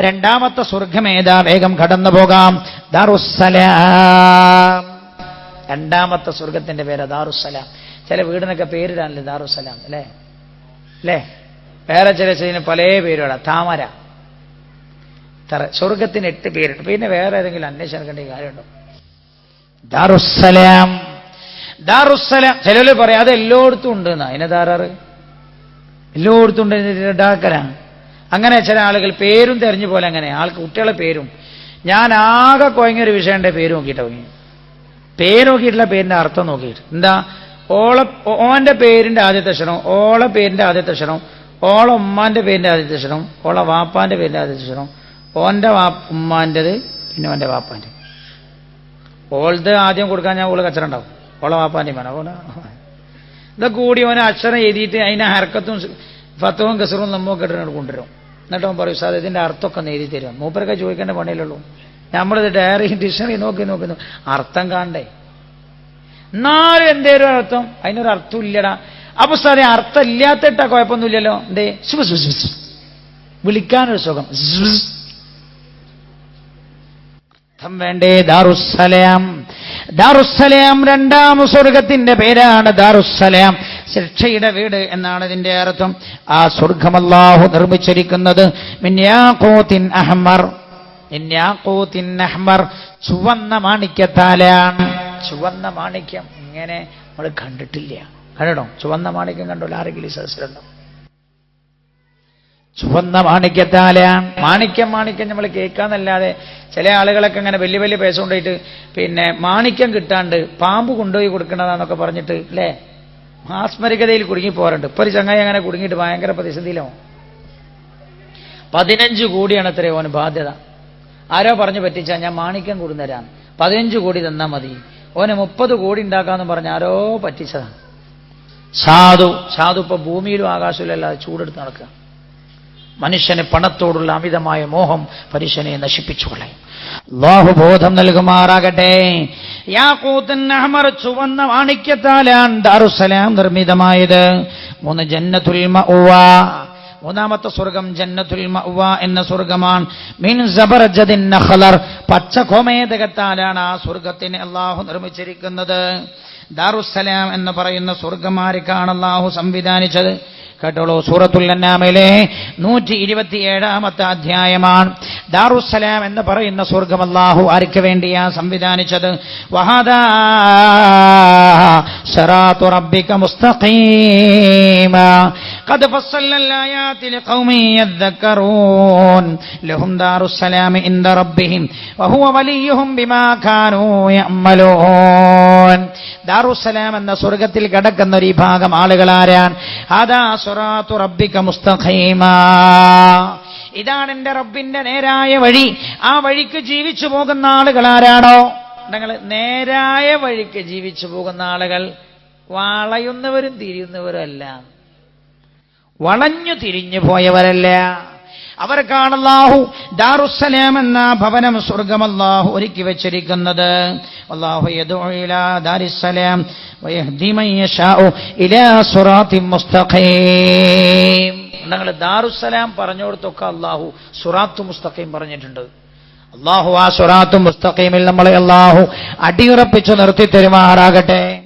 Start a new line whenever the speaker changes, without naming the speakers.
രണ്ടാമത്തെ സ്വർഗമേതാ വേഗം കടന്നു പോകാം. ദാറുസലാം രണ്ടാമത്തെ സ്വർഗത്തിന്റെ പേര് ദാറുസലാം ചില വീടിനൊക്കെ പേരിടാനല്ലേ ദാറുസലാം അല്ലേ? അല്ലേ? വേറെ ചില ചെയ്യുന്ന പല പേരുകളാണ് താമര. തറ. സ്വർഗത്തിന് എട്ട് പേരുണ്ട്. പിന്നെ വേറെ ഏതെങ്കിലും അന്വേഷിക്കേണ്ട കണ്ട കാര്യമുണ്ടോ? ദാറുസലാം ദാറുസലാം ചിലര് പറയാം അത് എല്ലായിടത്തും ഉണ്ട് എന്നാ അതിനെ ധാരാറ് എല്ലായിടത്തും ഉണ്ട് ഡാക്കലാണ് അങ്ങനെ ചില ആളുകൾ പേരും തെരഞ്ഞു പോലെ അങ്ങനെ. ആൾക്ക് കുട്ടികളെ പേരും. ഞാൻ ആകെ കുഴങ്ങിയൊരു വിഷയന്റെ പേര് നോക്കിയിട്ട് തുടങ്ങി പേര് നോക്കിയിട്ടുള്ള പേരിന്റെ അർത്ഥം നോക്കിയിട്ട്. എന്താ? ഓള ഓന്റെ പേരിന്റെ ആദ്യത്തെ അക്ഷരം ഓള പേരിന്റെ ആദ്യത്തെ അക്ഷരം ഓള ഉമ്മാന്റെ പേരിന്റെ ആദ്യത്തെ അക്ഷരം ഓള വാപ്പാന്റെ പേരിന്റെ ആദ്യത്തെ അക്ഷരം ഓന്റെ വാ ഉമ്മാന്റേത് പിന്നെ ഓന്റെ വാപ്പാന്റെ ഓൾത് ആദ്യം കൊടുക്കാൻ ഞാൻ ഓൾ കച്ചറ ഉണ്ടാവും ഓള വാപ്പാന്റെ വേണം. ഓള ഇതൊക്കെ കൂടി ഓനെ അക്ഷരം എഴുതിയിട്ട് അതിനെ ഹർക്കത്തും ഫത്തവും കസറും നമ്മൊക്കെ ഇട്ടിട്ട് കൊണ്ടുവരും. എന്നിട്ട് അവൻ പറയും സാർ ഇതിന്റെ അർത്ഥമൊക്കെ നേരി തരും. മൂപ്പരൊക്കെ ചോദിക്കേണ്ട പണിയിലുള്ളൂ നമ്മളിത് ഡയറി ഡിക്ഷണറി നോക്കി നോക്കുന്നു അർത്ഥം കാണണ്ടേ? എന്നാലും എന്തേലും അർത്ഥം? അതിനൊരു അർത്ഥം ഇല്ലടാ. അപ്പൊ സാറേ അർത്ഥം ഇല്ലാത്തിട്ടാ കുഴപ്പമൊന്നുമില്ലല്ലോ? എന്തേ. വിളിക്കാനൊരു സുഖം. അർത്ഥം വേണ്ടേ? ദാറുസലാം ദാറുസലാം രണ്ടാം സ്വർഗത്തിന്റെ പേരാണ് ദാറുസലാം ശിക്ഷയുടെ വീട് എന്നാണ് ഇതിന്റെ അർത്ഥം. ആ സ്വർഗം അല്ലാഹു നിർമ്മിച്ചിരിക്കുന്നത് അഹ്മർ. അഹ്മർ ചുവന്ന മാണിക്യത്താലാണ്. ചുവന്ന മാണിക്യം ഇങ്ങനെ നമ്മൾ കണ്ടിട്ടില്ല. കണ്ടോ ചുവന്ന മാണിക്യം കണ്ടോ ആരെങ്കിലും സദസ്സിലുണ്ടോ? ചുവന്ന മാണിക്യത്താലാണ്. മാണിക്യം മാണിക്യം നമ്മൾ കേൾക്കാന്നല്ലാതെ ചില ആളുകളൊക്കെ ഇങ്ങനെ വലിയ വലിയ പേശം കൊണ്ടുപോയിട്ട് പിന്നെ മാണിക്യം കിട്ടാണ്ട് പാമ്പ് കൊണ്ടുപോയി കൊടുക്കണതാന്നൊക്കെ പറഞ്ഞിട്ട് അല്ലേ? മാസ്മരികതയിൽ കുടുങ്ങി പോരണ്ട്. ഇപ്പൊ ഒരു ചങ്ങായി അങ്ങനെ കുടുങ്ങിയിട്ട് ഭയങ്കര പ്രതിസന്ധിയിലാവും പതിനഞ്ച് കോടിയാണ് അത്രേ ഓന് ബാധ്യത. ആരോ പറഞ്ഞു പറ്റിച്ചാ ഞാൻ മാണിക്യം കൊടുന്നരാം പതിനഞ്ച് കോടി തന്നാ മതി. ഓന് മുപ്പത് കോടി ഉണ്ടാക്കാന്ന് പറഞ്ഞ ആരോ പറ്റിച്ചതാ. സാധു സാധു ഇപ്പൊ ഭൂമിയിലും ആകാശത്തിലും അല്ലാതെ ചൂടെടുത്ത് നടക്കുക മനുഷ്യന് പണത്തോടുള്ള അമിതമായ മോഹം മനുഷ്യനെ നശിപ്പിച്ചു കളയും ബോധം നൽകുമാറാകട്ടെ. യാക്കൂത്തൻ അഹ്മർ ചുവന്ന മാണിക്യത്താലാണ് ദാറുസലാം നിർമ്മിതമായത്. മൂന്ന് ജന്നത്തുൽ മഅ്വ മൂന്നാമത്തെ സ്വർഗം ജന്നത്തുൽ മഅ്വ എന്ന സ്വർഗമാണ്. മിൻ സബർജദിൻ നഖലർ. പച്ച കോമേതകത്താലാണ് ആ സ്വർഗത്തിന് അള്ളാഹു നിർമ്മിച്ചിരിക്കുന്നത്. ദാറുസലാം എന്ന് പറയുന്ന സ്വർഗമാർക്കാണ് അള്ളാഹു സംവിധാനിച്ചത്. കേട്ടോളൂ സൂറത്തുൽ നൂറ്റി ഇരുപത്തിയേഴാമത്തെ അധ്യായമാണ്. ദാറുസലാം എന്ന് പറയുന്ന സ്വർഗം അല്ലാഹു ആർക്ക് വേണ്ടിയാ സംവിധാനിച്ചത്? ദാറുസലാം എന്ന സ്വർഗത്തിൽ കിടക്കുന്ന ഒരു ഭാഗം ആളുകളാരാൻ അതാ സുറാത്തു റബ്ബിക്ക മുസ്തഖീമ. ഇതാണ് എന്റെ റബ്ബിന്റെ നേരായ വഴി. ആ വഴിക്ക് ജീവിച്ചു പോകുന്ന ആളുകൾ ആരാണോ? നിങ്ങൾ നേരായ വഴിക്ക് ജീവിച്ചു പോകുന്ന ആളുകൾ വളയുന്നവരും തിരിയുന്നവരും അല്ല വളഞ്ഞു തിരിഞ്ഞു പോയവരല്ല. അവർക്കാണ് അല്ലാഹു ദാറുസലാം എന്ന ഭവനം സ്വർഗം അല്ലാഹു ഒരുക്കി വെച്ചിരിക്കുന്നത്. അല്ലാഹു യദ്ഉ ഇലാ സിറാത്തിൻ മുസ്തഖീം. നിങ്ങൾ ദാറുസലാം പറഞ്ഞോടത്തൊക്കെ അള്ളാഹു സുറാത്തു മുസ്തഖീം പറഞ്ഞിട്ടുണ്ട്. അള്ളാഹു ആ സുറാത്തു മുസ്തഖീമിൽ നമ്മളെ അള്ളാഹു അടിയുറപ്പിച്ചു നിർത്തി തരുമാറാകട്ടെ